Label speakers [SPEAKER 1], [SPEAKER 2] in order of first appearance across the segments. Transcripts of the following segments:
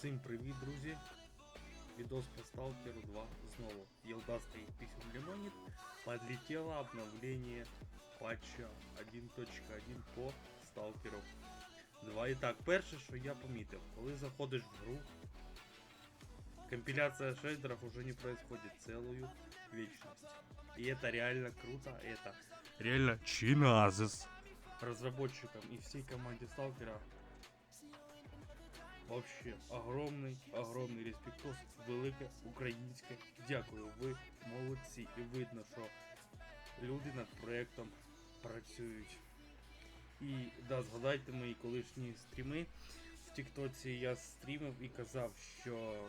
[SPEAKER 1] Всім привіт, друзі! Відос по Сталкеру 2 знову. Елдастый писем Лимонит подлетело обновление патча 1.1 по Сталкеру 2. І так, перше, що я помітив, коли заходиш в гру, компиляция шейдеров уже не происходит целую вечность. И это реально круто, это реально чиназис. Разработчикам и всей команде Сталкера Вообще огромний, огромний респектос, велике українське. Дякую, ви молодці. І видно, що люди над проєктом працюють. І да, згадайте мої колишні стріми. В Тіктоці я стрімив і казав, що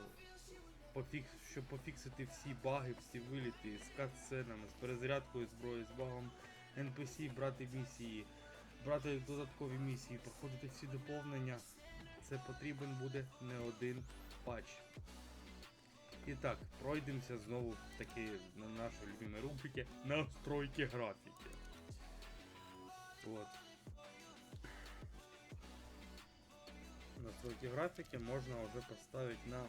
[SPEAKER 1] пофікс, щоб пофіксити всі баги, всі виліти з катсценами, з перезарядкою зброї, з багом NPC, брати місії, брати додаткові місії, проходити всі доповнення це потрібен буде не один патч. І так, пройдемося знову таки на нашій любимій рубриці настройки графіки. От. Настройки графики можна вже поставити на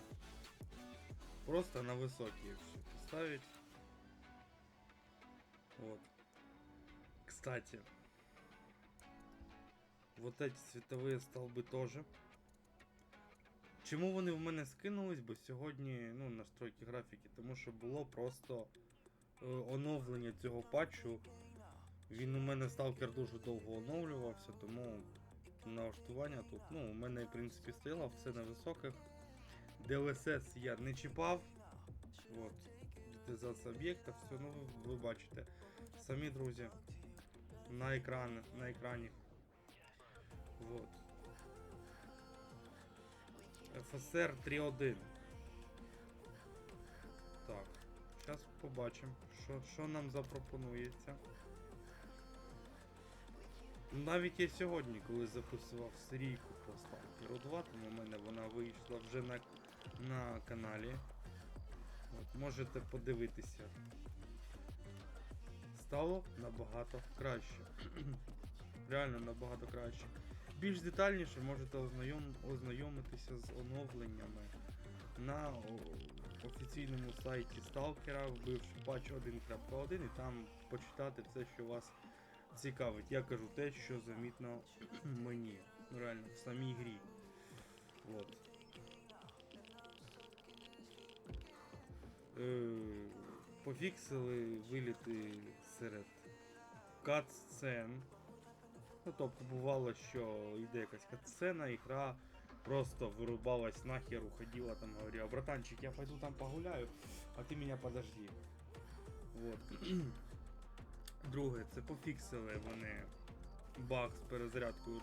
[SPEAKER 1] просто на високие все поставить. Вот. Кстати, вот эти цветовые столбы тоже. Чому вони в мене скинулись? Бо сьогодні ну, настройки графіки, тому що було просто е, оновлення цього патчу. Він у мене сталкер дуже довго оновлювався, тому налаштування тут. Ну, у мене в принципі стояло все на високих. DLSS я не чіпав. От. Деталізація об'єкта, все, ну ви, ви бачите. Самі друзі. На екрані. На екрані. Вот. FSR 3.1. Так, зараз побачимо, що, що нам запропонується. Навіть я сьогодні, коли записував серійку по Stalker 2, тому в мене вона вийшла вже на, на каналі. От, можете подивитися. Стало набагато краще. Реально набагато краще. Більш детальніше можете ознайом, ознайомитися з оновленнями на офіційному сайті Сталкера, вбивши патч 1.1 і там почитати все, що вас цікавить. Я кажу те, що замітно мені. Ну, реально, в самій грі. От. Е, пофіксили виліти серед кат-сцен. Ну, тобто бувало, що йде якась катсцена, і гра просто вирубалась нахер, уходила там, говорила, братанчик, я пойду там погуляю, а ти мене подожди. Вот. Друге, це пофіксили вони баг з перезарядкою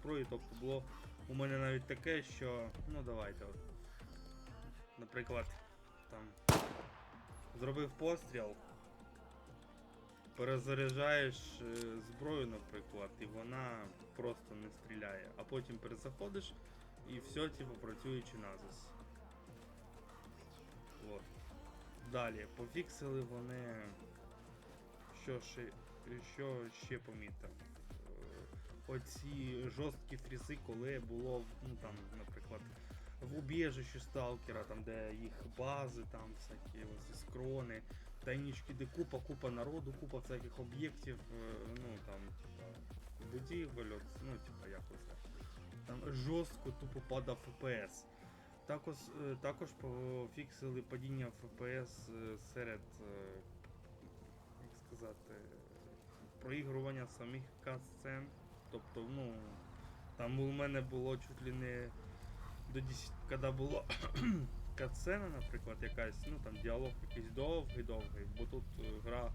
[SPEAKER 1] зброї, тобто було у мене навіть таке, що. Ну давайте от. Наприклад, там зробив постріл, перезаряджаєш е, зброю, наприклад, і вона просто не стріляє, а потім перезаходиш і все, типу, працює чи назис. От. Далі, пофіксили вони. Що ще, що ще помітив? Е, Оці жорсткі фрізи, коли було, ну там, наприклад, в убіжищі сталкера, там, де їх бази, там всякі ось скрони, тайнички, де купа, купа народу, купа всяких об'єктів, е, ну там, типа, будівель, ну, типа, якось так. Там жорстко тупо падав. Також, е, також пофіксили падіння FPS е, серед, як сказати, проігрування самих кат-сцен. Тобто, ну, там у мене було чуть ли не до 10, коли було катсцена, наприклад, якась, ну там діалог якийсь довгий-довгий, бо тут е, гра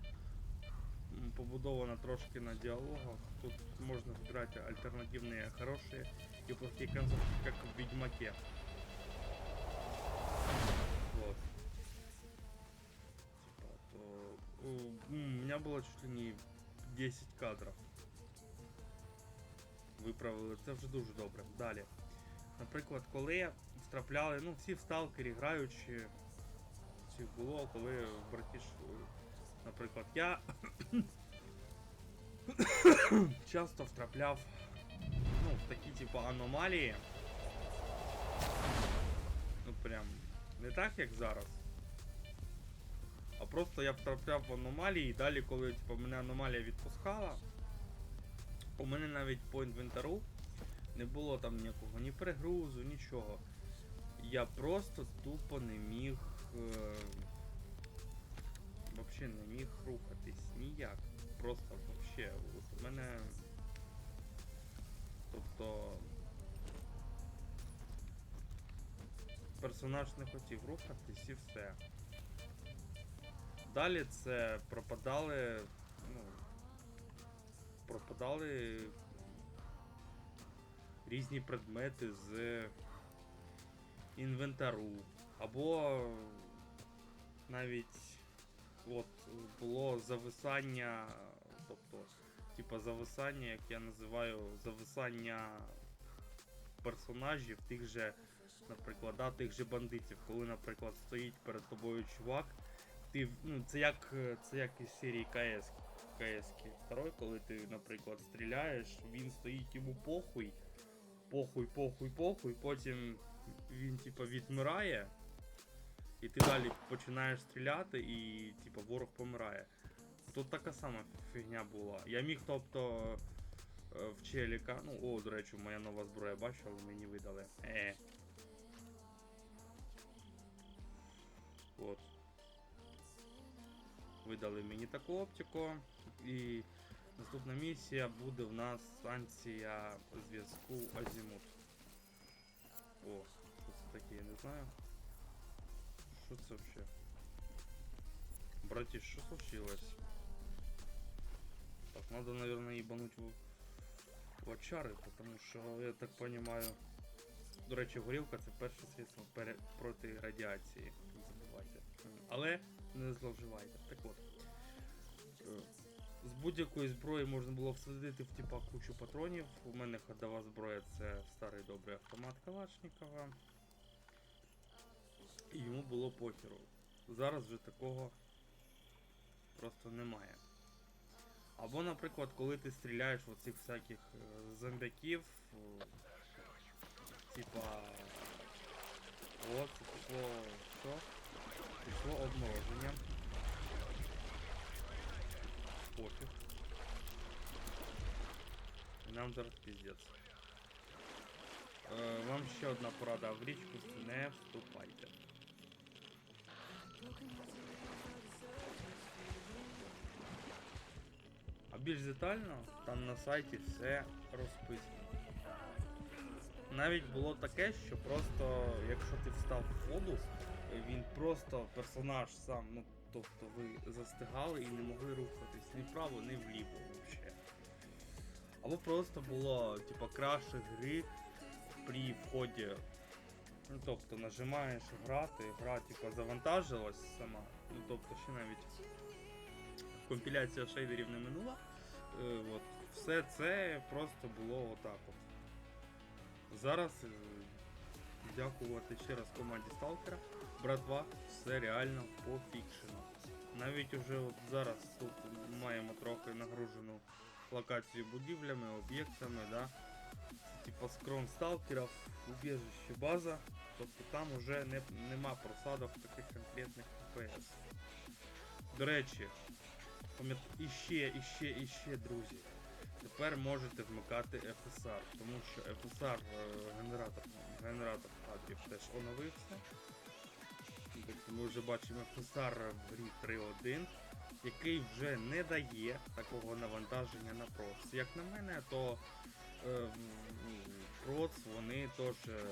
[SPEAKER 1] м, побудована трошки на діалогах. Тут можна вибирати альтернативні хороші і плохі концовки, як в Ведьмаке. Вот. Типа, то, у, м, у меня было чуть ли не 10 кадрів. Виправили, це вже дуже добре. Далі. Наприклад, коли втрапляли, ну всі в сталкері граючи, всіх було, коли братіш, наприклад, я часто втрапляв ну, в такі типу аномалії. Ну прям Не так, як зараз. А просто я втрапляв в аномалії, і далі, коли типу, мене аномалія відпускала, у мене навіть по інвентару не було там ніякого ні перегрузу, нічого. Я просто тупо не міг. Е... Вообще не міг рухатись ніяк. Просто вообще. У мене. Тобто. Персонаж не хотів рухатись і все. Далі це пропадали. Ну. Пропадали різні предмети з інвентару. Або навіть от було зависання, тобто, типа зависання, як я називаю, зависання персонажів тих же, наприклад, да, тих же бандитів, коли, наприклад, стоїть перед тобою чувак, ти, ну, це як це як із серії КС. КС второй, коли ти, наприклад, стріляєш, він стоїть йому похуй, похуй, похуй, похуй, потім він типа відмирає, і ти далі починаєш стріляти, і типа ворог помирає. Тут така сама фігня була. Я міг, тобто, е, в челіка. Ну, о, до речі, моя нова зброя бачила, мені видали. Е. От. Видали мені таку оптику. І наступна місія буде в нас станція зв'язку Азімут. О, що це таке, я не знаю. Що це вообще? Братиш, что случилось? Так, надо, наверное, ебануть в, в очари, потому що, я так понимаю, до речі, горілка це перше средство пере... проти радіації. Не забувайте. Але не зловживайте. Так от. З будь-якої зброї можна було всадити в типа кучу патронів. У мене ходова зброя це старий добрий автомат Калашникова. І йому було похеру. Зараз вже такого просто немає. Або, наприклад, коли ти стріляєш в оцих всяких е, зомбяків, е, типа. От, це пішло. Що? Пішло обмороження. Пофіг. І Нам зараз піздець. Е, вам ще одна порада, в річку не вступайте. А більш детально там на сайті все розписано. Навіть було таке, що просто, якщо ти встав в воду, він просто персонаж сам, ну тобто ви застигали і не могли рухатись ні вправо, ні вліво взагалі. Або просто було, типа, краше гри при вході. Ну, тобто нажимаєш грати, гра типа завантажилась сама. Ну тобто ще навіть компіляція шейдерів не минула. Е, от, все це просто було отак от. Зараз, е, дякувати ще раз команді Сталкера, братва, все реально пофікшено. Навіть уже от зараз тут маємо трохи нагружену локацію будівлями, об'єктами, да. Типа скрон сталкерів, убіжище база. Тобто там уже не, нема просадок таких конкретних ПС. До речі, іще, іще, іще, друзі. Тепер можете вмикати FSR, тому що FSR е, генератор, генератор кадрів теж оновився. Ми вже бачимо FSR в грі 3.1, який вже не дає такого навантаження на проц. Як на мене, то е, проц вони теж е,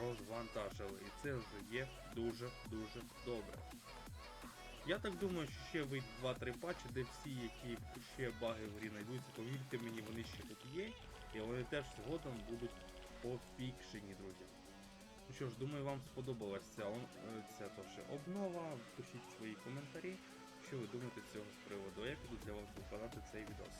[SPEAKER 1] розвантажили. І це вже є дуже-дуже добре. Я так думаю, що ще вийде 2-3 патчі, де всі, які ще баги в грі знайдуться, повірте мені, вони ще тут є, і вони теж згодом будуть пофікшені, друзі. Ну що ж, думаю, вам сподобалася ця, е, ця теж обнова. Пишіть свої коментарі, що ви думаєте з цього з приводу. як піду для вас виконати цей відос.